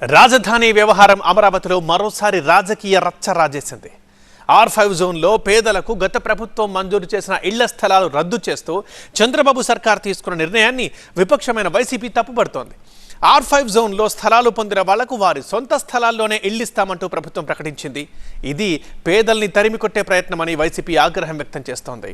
రాజధాని వ్యవహారం అమరావతిలో మరోసారి రాజకీయ రచ్చ రాజేసింది ఆర్ ఫైవ్ జోన్లో పేదలకు గత ప్రభుత్వం మంజూరు చేసిన ఇళ్ళ స్థలాలు రద్దు చేస్తూ చంద్రబాబు సర్కార్ తీసుకున్న నిర్ణయాన్ని విపక్షమైన వైసీపీ తప్పుపడుతోంది ఆర్ ఫైవ్ జోన్లో స్థలాలు పొందిన వాళ్ళకు వారి సొంత స్థలాల్లోనే ఇళ్ళిస్తామంటూ ప్రభుత్వం ప్రకటించింది. ఇది పేదల్ని తరిమికొట్టే ప్రయత్నమని వైసీపీ ఆగ్రహం వ్యక్తం చేస్తోంది.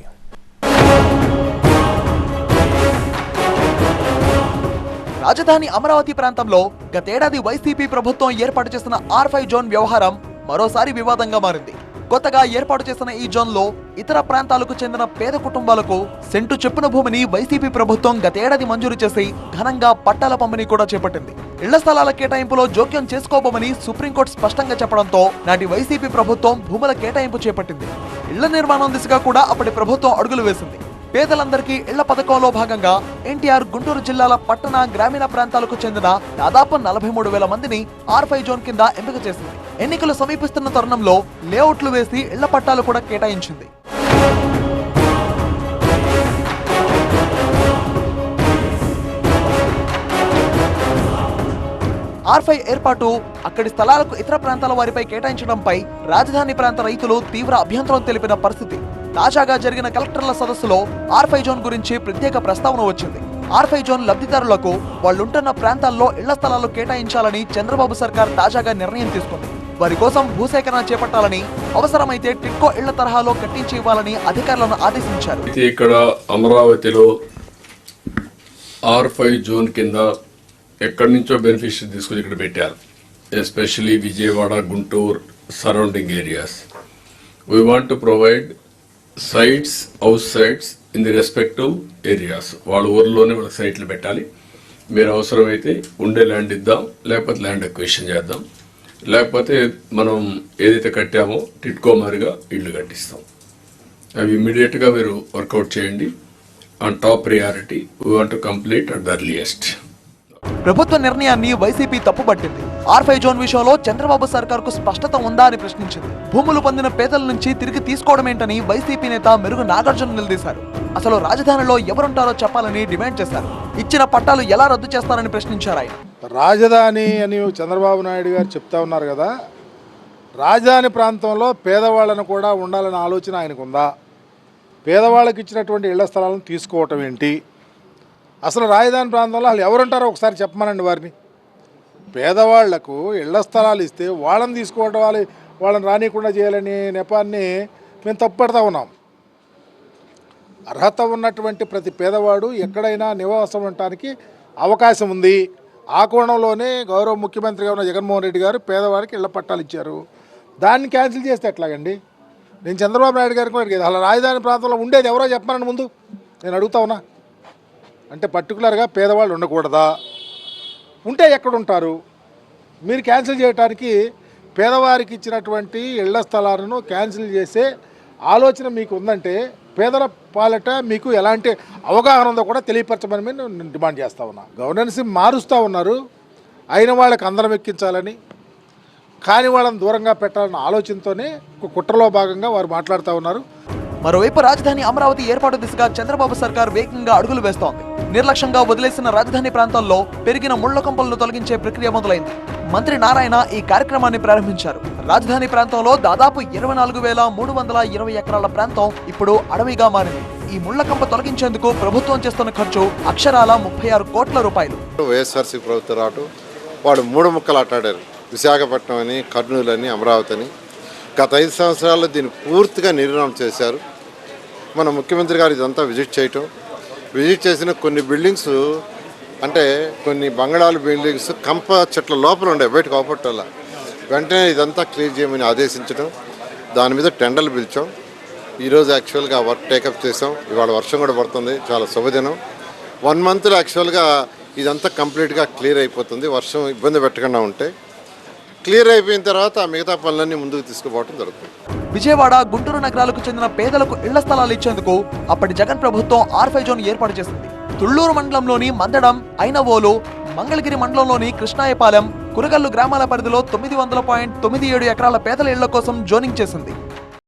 రాజధాని అమరావతి ప్రాంతంలో గతేడాది వైసీపీ ప్రభుత్వం ఏర్పాటు చేసిన ఆర్ ఫైవ్ జోన్ వ్యవహారం మరోసారి వివాదంగా మారింది. కొత్తగా ఏర్పాటు చేసిన ఈ జోన్లో ఇతర ప్రాంతాలకు చెందిన పేద కుటుంబాలకు సెంటు చెప్పున భూమిని వైసీపీ ప్రభుత్వం గతేడాది మంజూరు చేసి ఘనంగా పట్టాల పంపిణీ కూడా చేపట్టింది. ఇళ్ళ స్థలాల కేటాయింపులో జోక్యం చేసుకోబోమని సుప్రీంకోర్టు స్పష్టంగా చెప్పడంతో నాటి వైసీపీ ప్రభుత్వం భూముల కేటాయింపు చేపట్టింది. ఇళ్ళ నిర్మాణం దిశగా కూడా అప్పటి ప్రభుత్వం అడుగులు వేసింది. పేదలందరికీ ఇళ్ళ పథకంలో భాగంగా ఎన్టీఆర్ గుంటూరు జిల్లాల పట్టణ గ్రామీణ ప్రాంతాలకు చెందిన దాదాపు నలభై మూడు వేల మందిని ఆర్ జోన్ కింద ఎంపిక చేసింది. ఎన్నికలు సమీపిస్తున్న తరుణంలో లేఅవుట్లు వేసి ఇళ్ళ పట్టాలు కూడా కేటాయించింది. ఆర్ఫై ఏర్పాటు అక్కడి స్థలాలకు ఇతర ప్రాంతాల వారిపై కేటాయించడంపై రాజధాని ప్రాంత రైతులు తీవ్ర అభ్యంతరం తెలిపిన పరిస్థితి. తాజాగా జరిగిన కలెక్టర్ల సదస్సులో ఆర్ఫై జోన్ గురించి ప్రత్యేక ప్రస్తావన వచ్చింది. ఆర్ఫై జోన్ లబ్ధిదారులకు వాళ్ళుంటున్న ప్రాంతాల్లో ఇళ్ళ స్థలాలు కేటాయించాలని చంద్రబాబు సర్కార్ తాజాగా నిర్ణయం తీసుకుంది. వారి కోసం భూసేకరణ చేపట్టాలని అవసరమైతే టిట్కో ఇళ్ళ తరహాలో కట్టించి ఇవ్వాలని అధికారులను ఆదేశించారు. ఇక్కడ అమరావతిలో ఆర్ ఫైవ్ జోన్ కింద ఎక్కడి నుంచో బెనిఫిషియరీ తీసుకొని ఇక్కడ పెట్టారు. Especially Vijayawada Guntur surrounding areas. We want to provide sites house sites in the respective areas వాళ్ళ ఊర్లోనే వాళ్ళ సైట్లు పెట్టాలి. మీరు అవసరమైతే ఉండే ల్యాండ్ ఇద్దాం లేకపోతే ల్యాండ్ ఎక్వేషన్ చేద్దాం. లేకపోతే మనం ఏదైతే కట్టామో టిట్కో మారిగా ఇల్లు కట్టిస్తాం. అవి ఇమ్మీడియట్గా మీరు వర్కౌట్ చేయండి. On top priority we want to complete at the earliest ప్రభుత్వ నిర్ణయాన్ని వైసీపీ తప్పుపట్టింది ఆర్ఫై జోన్ విషయంలో చంద్రబాబు సర్కార్కు స్పష్టత ఉందా అని ప్రశ్నించింది. భూములు పొందిన పేదల నుంచి తిరిగి తీసుకోవడం ఏంటని వైసీపీ నేత మెరుగు నాగార్జున నిలదీశారు. అసలు రాజధానిలో ఎవరుంటారో చెప్పాలని డిమాండ్ చేశారు. ఇచ్చిన పట్టాలు ఎలా రద్దు చేస్తారని ప్రశ్నించారు ఆయన. రాజధాని అని చంద్రబాబు నాయుడు గారు చెప్తా ఉన్నారు కదా రాజధాని ప్రాంతంలో పేదవాళ్ళను కూడా ఉండాలనే ఆలోచన ఆయనకు ఉందా? పేదవాళ్ళకి ఇచ్చినటువంటి ఇళ్ళ స్థలాలను తీసుకోవటం ఏంటి? అసలు రాజధాని ప్రాంతంలో వాళ్ళు ఎవరుంటారో ఒకసారి చెప్పమనండి వారిని. పేదవాళ్ళకు ఇళ్ళ స్థలాలు ఇస్తే వాళ్ళని తీసుకోవటం వాళ్ళ వాళ్ళని రానియకుండా చేయాలనే నెపాన్ని మేము తప్పుపడతా ఉన్నాం. అర్హత ఉన్నటువంటి ప్రతి పేదవాడు ఎక్కడైనా నివాసం ఉండటానికి అవకాశం ఉంది. ఆ కోణంలోనే గౌరవ ముఖ్యమంత్రిగా ఉన్న జగన్మోహన్ రెడ్డి గారు పేదవాడికి ఇళ్ళ పట్టాలు ఇచ్చారు. దాన్ని క్యాన్సిల్ చేస్తే ఎట్లాగండి? నేను చంద్రబాబు నాయుడు గారికి కూడా అడిగేది అలా రాజధాని ప్రాంతంలో ఉండేది ఎవరో చెప్పమని ముందు. నేను అడుగుతా ఉన్నా. అంటే పర్టికులర్గా పేదవాళ్ళు ఉండకూడదా? ఉంటే ఎక్కడుంటారు? మీరు క్యాన్సిల్ చేయడానికి పేదవారికి ఇచ్చినటువంటి ఇళ్ళ స్థలాలను క్యాన్సిల్ చేసే ఆలోచన మీకు ఉందంటే పేదల పాలట మీకు ఎలాంటి అవగాహన ఉందో కూడా తెలియపరచమని నేను డిమాండ్ చేస్తా ఉన్నా. గవర్నెన్స్ మారుస్తూ ఉన్నారు. అయిన వాళ్ళకి అందరం ఎక్కించాలని కాని వాళ్ళని దూరంగా పెట్టాలన్న ఆలోచనతోనే ఒక కుట్రలో భాగంగా వారు మాట్లాడుతూ ఉన్నారు. మరోవైపు రాజధాని అమరావతి ఏర్పాటు దిశగా చంద్రబాబు సర్కార్ వేగంగా అడుగులు వేస్తోంది. నిర్లక్ష్యంగా వదిలేసిన రాజధాని ప్రాంతాల్లో పెరిగిన ముళ్ళ కంపలను తొలగించే ప్రక్రియ మొదలైంది. మంత్రి నారాయణ ఈ కార్యక్రమాన్ని ప్రారంభించారు. రాజధాని ప్రాంతంలో దాదాపు ఇరవై నాలుగు వేల మూడు వందల ఇరవై ఎకరాల ప్రాంతం ఇప్పుడు అడవిగా మారింది. ఈ ముళ్ళ కంప తొలగించేందుకు ప్రభుత్వం చేస్తున్న ఖర్చు అక్షరాల ముప్పై ఆరు కోట్ల రూపాయలు. వైఎస్ఆర్సీ ప్రభుత్వం రాటు వాడు మూడు ముక్కలు ఆటాడారు. విశాఖపట్నం అని కర్నూలు అని అమరావతి అని. గత ఐదు సంవత్సరాల్లో దీన్ని పూర్తిగా నిర్మాణం చేశారు. మన ముఖ్యమంత్రి గారు ఇదంతా విజిట్ చేయటం. విజిట్ చేసిన కొన్ని బిల్డింగ్స్ అంటే కొన్ని బంగళాలు బిల్డింగ్స్ కంప చెట్ల లోపల ఉండే బయట అవపట్టాల. వెంటనే ఇదంతా క్లియర్ చేయమని ఆదేశించడం దాని మీద టెండర్లు పిలిచాం. ఈరోజు యాక్చువల్గా వర్క్ టేకప్ చేసాం ఇవాళ వర్షం కూడా పడుతుంది. చాలా శుభదినం. వన్ మంత్లో యాక్చువల్గా ఇదంతా కంప్లీట్గా క్లియర్ అయిపోతుంది. వర్షం ఇబ్బంది పెట్టకుండా ఉంటే క్లియర్ అయిపోయిన తర్వాత ఆ మిగతా పనులన్నీ ముందుకు తీసుకుపోవడం జరుగుతుంది. విజయవాడ గుంటూరు నగరాలకు చెందిన పేదలకు ఇళ్ళ స్థలాలు ఇచ్చేందుకు అప్పటి జగన్ ప్రభుత్వం ఆర్ఫై జోన్ ఏర్పాటు చేసింది. తుళ్ళూరు మండలంలోని మందడం ఐనవోలు మంగళగిరి మండలంలోని కృష్ణాయపాలెం కురగల్లు గ్రామాల పరిధిలో తొమ్మిది వందల పాయింట్ తొమ్మిది ఏడు ఎకరాల పేదల ఇళ్ళ కోసం జోనింగ్ చేసింది.